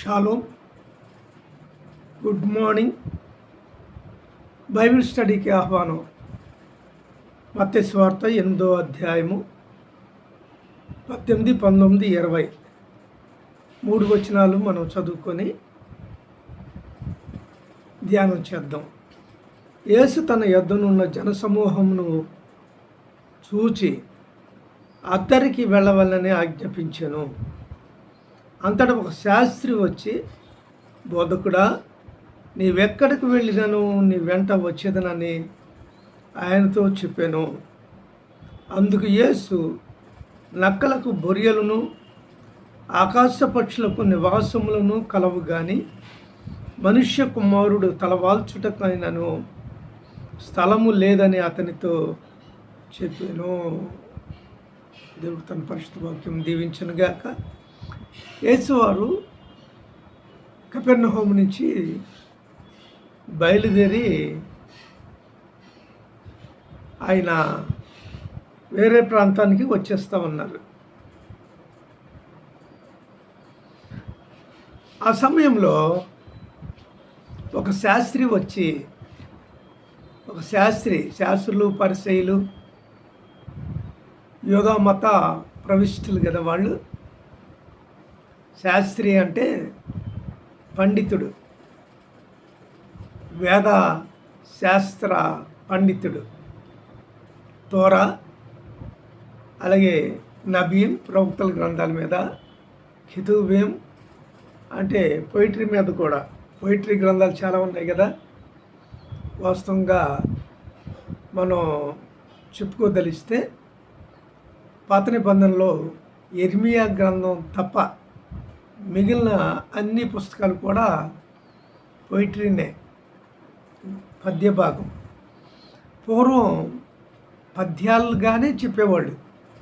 Shallow good morning Bible స్టడీకి ఆహ్వానం. మత్స్య స్వార్థ ఎనిమిదో అధ్యాయము పద్దెనిమిది పంతొమ్మిది ఇరవై. మూడు వచనాలు మనం చదువుకొని ధ్యానం చేద్దాం. యేసు తన యొద్దనున్న జనసమూహమును చూచి అద్దరికి వెళ్ళవలని ఆజ్ఞాపించాను. అంతటా ఒక శాస్త్రి వచ్చి బోధకుడా నీవెక్కడికి వెళ్ళినను? నీ వెంట వచ్చేదనని ఆయనతో చెప్పాను. అందుకు యేసు నక్కలకు బొరియలను ఆకాశ పక్షులకు నివాసములను కలవు గాని మనుష్య కుమారుడు తలవాల్చుటకైనను స్థలము లేదని అతనితో చెప్పాను. దేవుడు తన పరిశుద్ధ వాక్యం దీవించనుగాక. యేసువారు కపెర్నహోమ్ నుంచి బయలుదేరి ఆయన వేరే ప్రాంతానికి వచ్చేస్తా ఉన్నారు. ఆ సమయంలో ఒక శాస్త్రి వచ్చి ఒక శాస్త్రి శాస్త్రులు పరిశైలు యోగా మత ప్రవిష్టులు కదా వాళ్ళు శాస్త్రి అంటే పండితుడు. వేద శాస్త్ర పండితుడు. తోరా అలాగే నబీం ప్రవక్తల గ్రంథాల మీద హితుబీం అంటే పొయిటరీ మీద కూడా. పొయిటరీ గ్రంథాలు చాలా ఉన్నాయి కదా. వాస్తవంగా మనం చెప్పుకోదలిస్తే పాత నిబంధనలో ఎర్మియా గ్రంథం తప్ప మిగిలిన అన్ని పుస్తకాలు కూడా పొయిటరీనే. పద్య భాగం పూర్వం పద్యాలుగానే చెప్పేవాళ్ళు.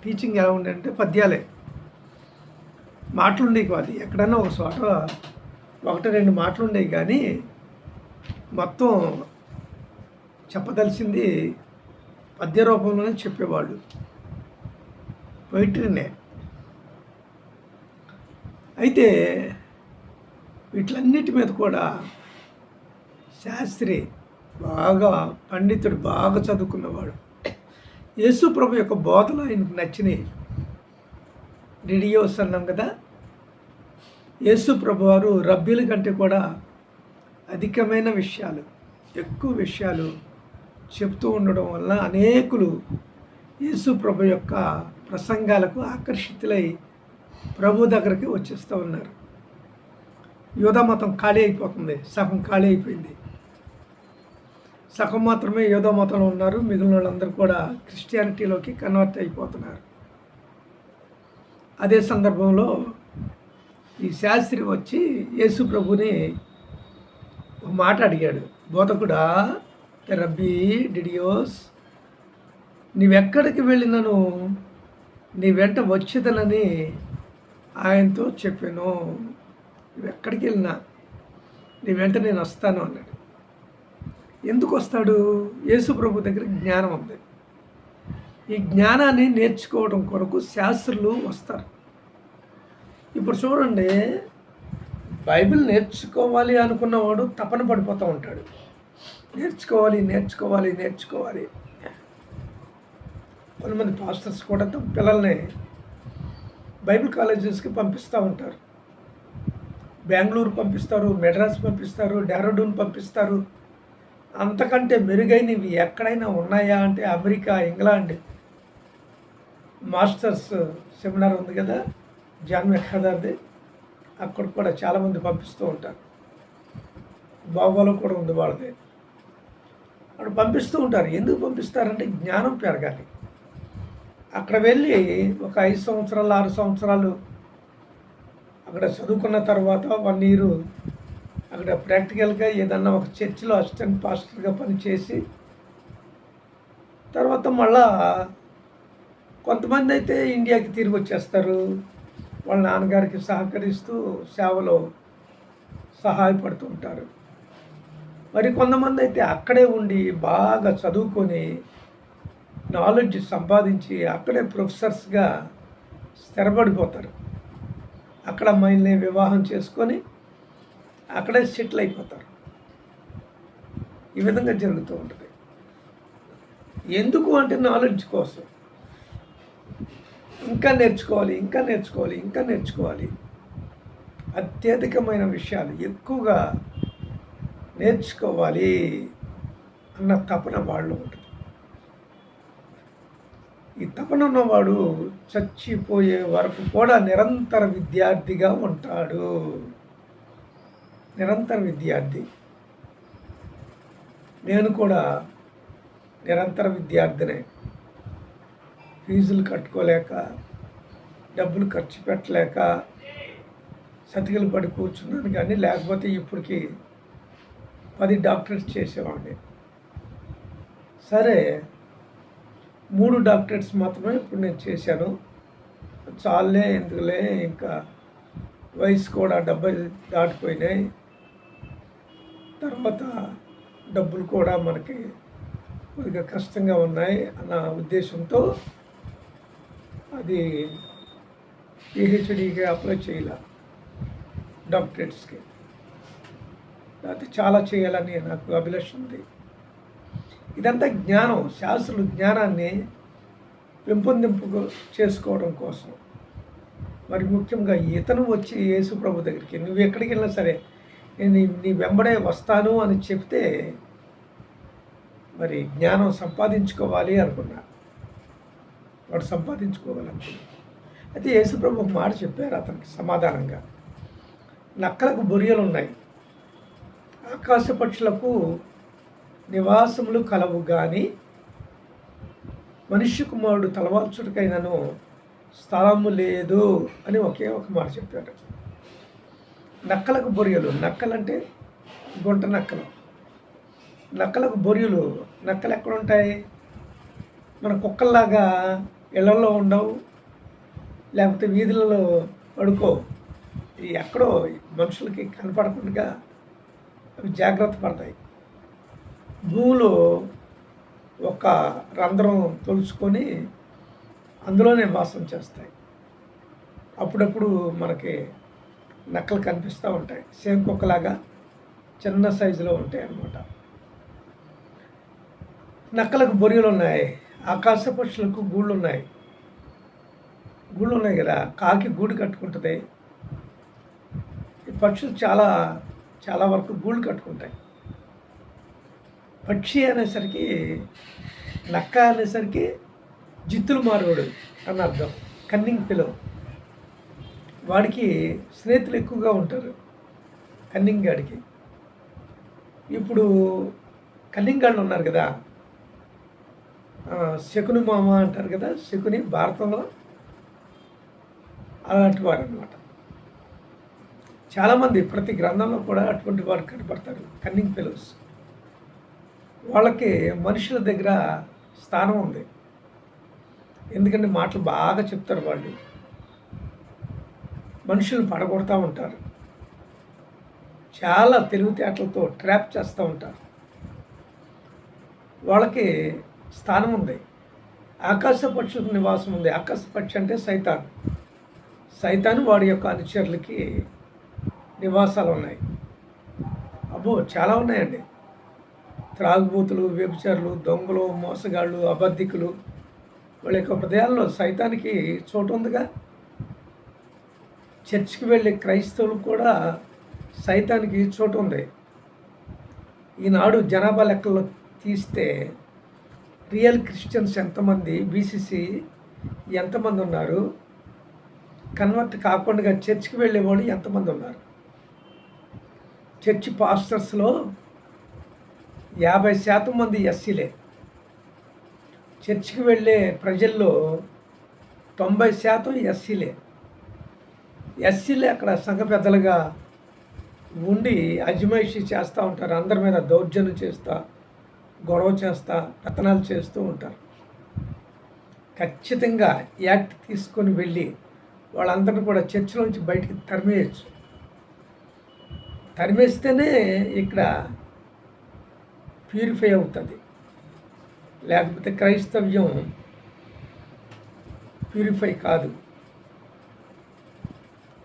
టీచింగ్ ఎలా ఉండంటే పద్యాలే. మాటలు ఉండేవి కాదు. ఎక్కడైనా ఒక చోట ఒకటి రెండు మాటలుండేవి కానీ మొత్తం చెప్పదలిసింది పద్య రూపంలోనే చెప్పేవాళ్ళు. పొయిటరీనే. అయితే వీటిలన్నిటి మీద కూడా శాస్త్రి బాగా పండితుడు బాగా చదువుకున్నవాడు. యేసు ప్రభు యొక్క బోధలు ఆయనకు నచ్చినాయి. రిడియోస్ అన్నాం కదా? యేసు ప్రభు వారు రబ్బీల కంటే కూడా అధికమైన విషయాలు ఎక్కువ విషయాలు చెప్తూ ఉండడం వల్ల అనేకులు యేసు ప్రభు యొక్క ప్రసంగాలకు ఆకర్షితులై ప్రభు దగ్గరికి వచ్చేస్తూ ఉన్నారు. యోధ మతం ఖాళీ అయిపోతుంది. సగం ఖాళీ అయిపోయింది. సగం మాత్రమే యోధ మతంలో ఉన్నారు. మిగిలిన వాళ్ళందరూ కూడా క్రిస్టియానిటీలోకి కన్వర్ట్ అయిపోతున్నారు. అదే సందర్భంలో ఈ శాస్త్రి వచ్చి యేసు ప్రభుని ఒక మాట అడిగాడు. బోధకుడా రబ్బీ డిడియోస్ నీవెక్కడికి వెళ్ళినను? నీ వెంట వచ్చేదనని ఆయనతో చెప్పాను నువ్వు ఎక్కడికి వెళ్ళినా నీ వెంట నేను వస్తాను అన్నాడు. ఎందుకు వస్తాడు? యేసు ప్రభు దగ్గర జ్ఞానం ఉంది. ఈ జ్ఞానాన్ని నేర్చుకోవడం కొరకు శాస్త్రులు వస్తారు. ఇప్పుడు చూడండి బైబిల్ నేర్చుకోవాలి అనుకున్నవాడు తపన పడిపోతూ ఉంటాడు. నేర్చుకోవాలి నేర్చుకోవాలి నేర్చుకోవాలి. కొంతమంది పాస్టర్స్ కూడా పిల్లల్ని బైబిల్ కాలేజెస్కి పంపిస్తూ ఉంటారు. బెంగళూరు పంపిస్తారు మెడ్రాస్ పంపిస్తారు డెరడూన్ పంపిస్తారు. అంతకంటే మెరుగైనవి ఎక్కడైనా ఉన్నాయా అంటే అమెరికా ఇంగ్లాండ్. మాస్టర్స్ సెమినార్ ఉంది కదా జాన్ మెఖాదార్ది అక్కడ కూడా చాలామంది పంపిస్తూ ఉంటారు. బాబాలో కూడా ఉంది వాళ్ళది. అక్కడ పంపిస్తూ ఉంటారు. ఎందుకు పంపిస్తారంటే జ్ఞానం పెరగాలి. అక్కడ వెళ్ళి ఒక ఐదు సంవత్సరాలు ఆరు సంవత్సరాలు అక్కడ చదువుకున్న తర్వాత వన్ ఇయర్ అక్కడ ప్రాక్టికల్గా ఏదన్నా ఒక చర్చిలో అసిస్టెంట్ పాస్టర్గా పనిచేసి తర్వాత మళ్ళా కొంతమంది అయితే ఇండియాకి తిరిగి వచ్చేస్తారు. వాళ్ళ నాన్నగారికి సహకరిస్తూ సేవలో సహాయపడుతూ ఉంటారు. మరి కొంతమంది అయితే అక్కడే ఉండి బాగా చదువుకొని నాలెడ్జ్ సంపాదించి అక్కడే ప్రొఫెసర్స్గా స్థిరపడిపోతారు. అక్కడ అమ్మాయిల్ని వివాహం చేసుకొని అక్కడే సెటిల్ అయిపోతారు. ఈ విధంగా జరుగుతూ ఉంటుంది. ఎందుకు అంటే నాలెడ్జ్ కోసం. ఇంకా నేర్చుకోవాలి ఇంకా నేర్చుకోవాలి ఇంకా నేర్చుకోవాలి. అత్యధికమైన విషయాలు ఎక్కువగా నేర్చుకోవాలి అన్న తపన వాళ్ళు ఉంటుంది. ఈ తపన ఉన్నవాడు చచ్చిపోయే వరకు కూడా నిరంతర విద్యార్థిగా ఉంటాడు. నిరంతర విద్యార్థి. నేను కూడా నిరంతర విద్యార్థినే. ఫీజులు కట్టుకోలేక డబ్బులు ఖర్చు పెట్టలేక సతికిలు పడి కూర్చున్నాను కానీ లేకపోతే ఇప్పటికి పది డాక్టర్స్ చేసేవాడిని. సరే మూడు డాక్టరేట్స్ మాత్రమే ఇప్పుడు నేను చేశాను. చాలే ఎందుకులే ఇంకా వయసు కూడా డెబ్బై దాటిపోయినాయి. తర్వాత డబ్బులు కూడా మనకి కొద్దిగా కష్టంగా ఉన్నాయి అన్న ఉద్దేశంతో అది పిహెచ్డీకి అప్లై చేయాల డాక్టరేట్స్కి. అది చాలా చేయాలని నాకు అభిలాష ఉంది. ఇదంతా జ్ఞానం శాస్త్రులు జ్ఞానాన్ని పెంపొందింపు చేసుకోవడం కోసం. మరి ముఖ్యంగా ఇతను వచ్చి యేసు ప్రభు దగ్గరికి నువ్వు ఎక్కడికి వెళ్ళినా సరే నేను నీ నీ వెంబడే వస్తాను అని చెప్తే మరి జ్ఞానం సంపాదించుకోవాలి అనుకున్నా. వాడు సంపాదించుకోవాలనుకున్నా. అయితే యేసుప్రభు ఒక మాట చెప్పారు అతనికి సమాధానంగా. నక్కలకు బొరియలు ఉన్నాయి. ఆకాశ పక్షులకు నివాసములు కలవు కానీ మనుష్య కుమారుడు తలవాల్చుడికైనను స్థలము లేదు అని ఒకే ఒక మాట చెప్పారు నక్కలకు బొరియలు నక్కలంటే గుంట నక్కలు. నక్కలకు బొరియలు నక్కలు ఎక్కడ ఉంటాయి మన కుక్కల్లాగా ఇళ్ళలో ఉండవు లేకపోతే వీధులలో పడుకో ఎక్కడో మనుషులకి కనపడకుండా అవి జాగ్రత్త పడతాయి. భూమిలో ఒక రంధ్రం తొలుచుకొని అందులోనే వాసం చేస్తాయి. అప్పుడప్పుడు మనకి నక్కలు కనిపిస్తూ ఉంటాయి. సేమ్ కుక్కలాగా చిన్న సైజులో ఉంటాయి అన్నమాట. నక్కలకు బొరియలు ఉన్నాయి. ఆకాశ పక్షులకు గూళ్ళు ఉన్నాయి. గూళ్ళు ఉన్నాయి కదా. కాకి గూడు కట్టుకుంటుంది. ఈ పక్షులు చాలా చాలా వరకు గూళ్ళు కట్టుకుంటాయి. పక్షి అనేసరికి నక్క అనేసరికి జిత్తులు మారోడు అని అర్థం. కన్నింగ్ పిలో వాడికి స్నేహితులు ఎక్కువగా ఉంటారు కన్నింగ్ గాడికి. ఇప్పుడు కన్నింగ్ గాళ్ళు ఉన్నారు కదా శకుని మామ అంటారు కదా శకుని భారతంలో అలాంటి వారు అనమాట చాలామంది ప్రతి గ్రంథంలో కూడా అటువంటి వారు కనపడతారు కన్నింగ్ ఫెలోస్ వాళ్ళకి మనుషుల దగ్గర స్థానం ఉంది. ఎందుకంటే మాటలు బాగా చెప్తారు వాళ్ళు. మనుషులు పడగొడతా ఉంటారు. చాలా తెలివితేటలతో ట్రాప్ చేస్తూ ఉంటారు. వాళ్ళకి స్థానం ఉంది. ఆకాశ పక్షులకు నివాసం ఉంది. ఆకాశ పక్షి అంటే సైతాన్. సైతాన్ వాడి యొక్క అనుచరులకి నివాసాలు ఉన్నాయి. అబ్బో చాలా ఉన్నాయండి. త్రాగుబూతులు వ్యభిచారులు దొంగలు మోసగాళ్ళు అబద్ధికులు వాళ్ళ యొక్క హృదయాల్లో సైతానికి చోటు ఉందిగా. చర్చికి వెళ్ళే క్రైస్తవులు కూడా సైతానికి చోటు ఉంది. ఈనాడు జనాభా లెక్కల్లో తీస్తే రియల్ క్రిస్టియన్స్ ఎంతమంది బీసీసీ ఎంతమంది ఉన్నారు? కన్వర్ట్ కాకుండా చర్చికి వెళ్ళేవాళ్ళు ఎంతమంది ఉన్నారు? చర్చి పాస్టర్స్లో యాభై శాతం మంది ఎస్సీలే. చర్చికి వెళ్ళే ప్రజల్లో తొంభై శాతం ఎస్సీలే. ఎస్సీలే అక్కడ సంఘ పెద్దలుగా ఉండి అజమాయిషి చేస్తూ ఉంటారు. అందరి మీద దౌర్జన్యం చేస్తా గొడవ చేస్తా పెత్తనాలు చేస్తూ ఉంటారు. ఖచ్చితంగా యాక్ట్ తీసుకొని వెళ్ళి వాళ్ళందరిని కూడా చర్చిలోంచి బయటికి తరిమేయచ్చు. తరిమేస్తేనే ఇక్కడ ప్యూరిఫై అవుతుంది. లేకపోతే క్రైస్తవ్యం ప్యూరిఫై కాదు.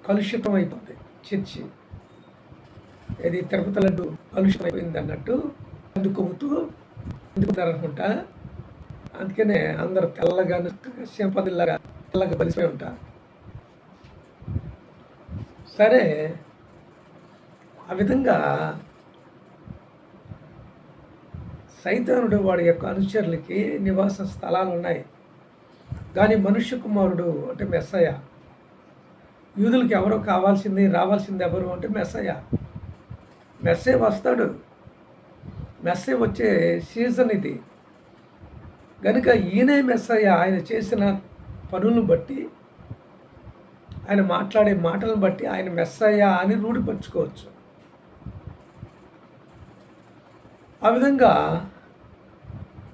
కలుషితం అయిపోతుంది. చర్చి ఇది తిరుపతి లడ్డు కలుషితం అయిపోయింది అన్నట్టు అందుకు అందుకుంటారనుకుంటా అనుకుంటా అందుకనే అందరు తెల్లగా సింపదిలాగా తెల్లగా కలిసిపోయి ఉంటారు సరే ఆ విధంగా సైతానుడు వాడి యొక్క అనుచరులకి నివాస స్థలాలు ఉన్నాయి కానీ మనుష్య కుమారుడు అంటే మెస్సయ్య యూదులకి ఎవరో కావాల్సింది రావాల్సింది ఎవరు అంటే మెస్సయ్య మెస్సే వస్తాడు. మెస్సే వచ్చే సీజన్ ఇది. కనుక ఈయనే మెస్సయ్య ఆయన చేసిన పనులను బట్టి ఆయన మాట్లాడే మాటలను బట్టి ఆయన మెస్సయ్య అని రూఢిపరుచుకోవచ్చు. ఆ విధంగా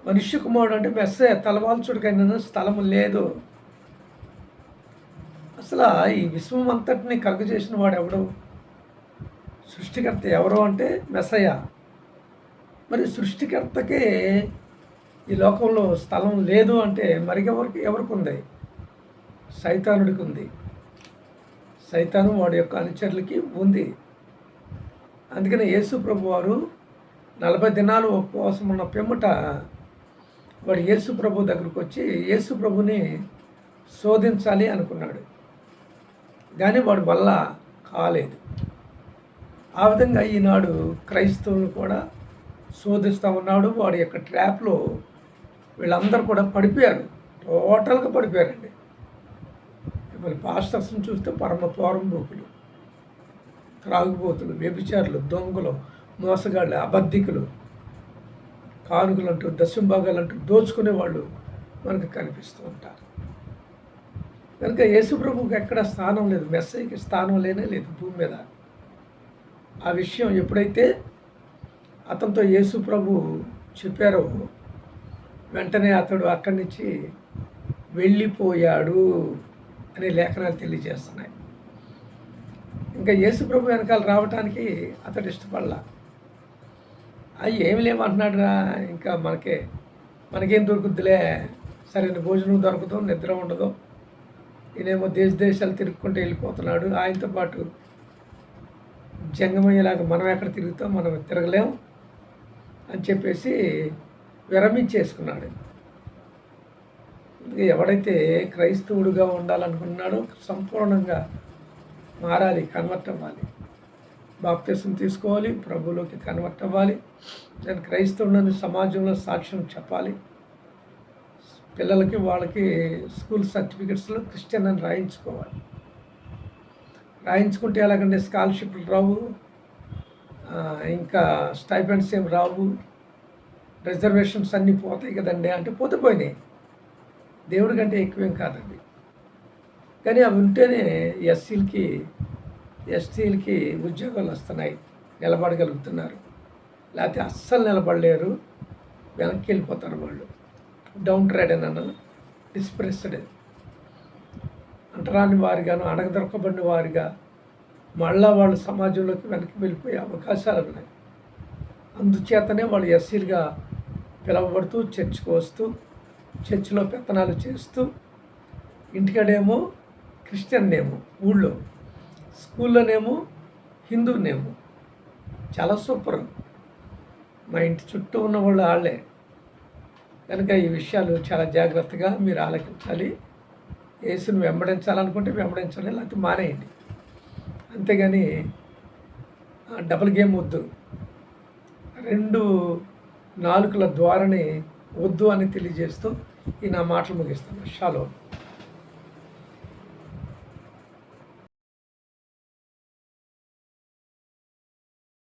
మనుష్య కుమారుడు అంటే మెస్సే తలవాల్చుడికైనా స్థలము లేదు. అసలు ఈ విశ్వం అంతటిని కలుగజేసిన వాడు ఎవడు? సృష్టికర్త ఎవరు అంటే మెస్సయ్య. మరి సృష్టికర్తకే ఈ లోకంలో స్థలం లేదు అంటే మరికెవరికి ఎవరికి ఉంది సైతానుడికి ఉంది సైతాను వాడి యొక్క అనుచరులకి ఉంది. అందుకనే యేసు ప్రభు వారు నలభై దినాలు ఉపవాసం ఉన్న పిమ్మట వాడు యేసు ప్రభు దగ్గరకు వచ్చి యేసు ప్రభుని శోధించాలి అనుకున్నాడు. కానీ వాడు వల్ల కాలేదు. ఆ విధంగా ఈనాడు క్రైస్తవులు కూడా శోధిస్తూ ఉన్నాడు. వాడి యొక్క ట్రాప్లో వీళ్ళందరూ కూడా పడిపోయారు. టోటల్గా పడిపోయారండి. మరి పాస్టర్స్ని చూస్తే పరమ పోరంబోకులు త్రాగుబోతులు వ్యభిచారులు దొంగలు మోసగాళ్ళు అబద్ధికులు. కానుకలు అంటూ దశంభాగాలు అంటూ దోచుకునే వాళ్ళు మనకు కనిపిస్తూ ఉంటారు. కనుక యేసుప్రభుకి ఎక్కడ స్థానం లేదు. మెస్సైకి స్థానం లేనే లేదు భూమి మీద. ఆ విషయం ఎప్పుడైతే అతనితో యేసుప్రభు చెప్పారో వెంటనే అతడు అక్కడి నుంచి వెళ్ళిపోయాడు అనే లేఖనాలు తెలియజేస్తున్నాయి. ఇంకా యేసుప్రభు వెనకాల రావటానికి అతడు ఇష్టపడలా. అవి ఏమి లేమంటున్నాడు రా ఇంకా మనకే మనకేం దొరుకుద్దిలే. సరైన భోజనం దొరకదు నిద్ర ఉండదు. ఈయనేమో దేశ దేశాలు తిరుగుకుంటూ వెళ్ళిపోతున్నాడు. ఆయనతో పాటు జంగమయ్యేలాగా మనం ఎక్కడ తిరుగుతాం మనం తిరగలేం అని చెప్పేసి విరమించేసుకున్నాడు. ఎవడైతే క్రైస్తవుడుగా ఉండాలనుకున్నాడో సంపూర్ణంగా మారాలి కన్వర్ట్ అవ్వాలి. బాప్తీసం తీసుకోవాలి ప్రభులోకి కన్వర్ట్ అవ్వాలి నేను క్రైస్తవుడని సమాజంలో సాక్ష్యం చెప్పాలి. పిల్లలకి వాళ్ళకి స్కూల్ సర్టిఫికెట్స్లో క్రిస్టియన్ అని రాయించుకోవాలి. రాయించుకుంటే ఎలాగంటే స్కాలర్షిప్లు రావు ఇంకా స్టైపెండ్స్ ఏం రావు. రిజర్వేషన్స్ అన్నీ పోతాయి కదండి అంటే పోతే పోయినాయి దేవుడి కంటే ఎక్కువేం కాదండి. కానీ అవి ఉంటేనే ఎస్సీలకి ఎస్టీలకి ఉద్యోగాలు వస్తున్నాయి నిలబడగలుగుతున్నారు. లేకపోతే అస్సలు నిలబడలేరు వెనక్కి వెళ్ళిపోతారు వాళ్ళు. డౌన్ ట్రేడెన్ అన్నాను డిస్ప్రెస్డ్. అంటరాని వారిగాను అడగదొరకబడిన వారిగా మళ్ళా వాళ్ళు సమాజంలోకి వెనక్కి వెళ్ళిపోయే అవకాశాలు ఉన్నాయి. అందుచేతనే వాళ్ళు ఎస్సీలుగా పిలవబడుతూ చర్చికి వస్తూ చర్చిలో పెత్తనాలు చేస్తూ ఇంటికాడేమో క్రిస్టియన్ నేమో ఊళ్ళో స్కూల్లోనేమో హిందువునేమో. చాలా సూపర్. మా ఇంటి చుట్టూ ఉన్న వాళ్ళు వాళ్ళే కనుక ఈ విషయాలు చాలా జాగ్రత్తగా మీరు ఆలకించాలి. ఏసును వెంబడించాలనుకుంటే వెంబడించాలి లేకపోతే మానేయండి. అంతేగాని డబుల్ గేమ్ వద్దు. రెండు నాలుకల ద్వారానే వద్దు అని తెలియజేస్తూ ఈ నా మాటలు ముగిస్తాను. షాలో.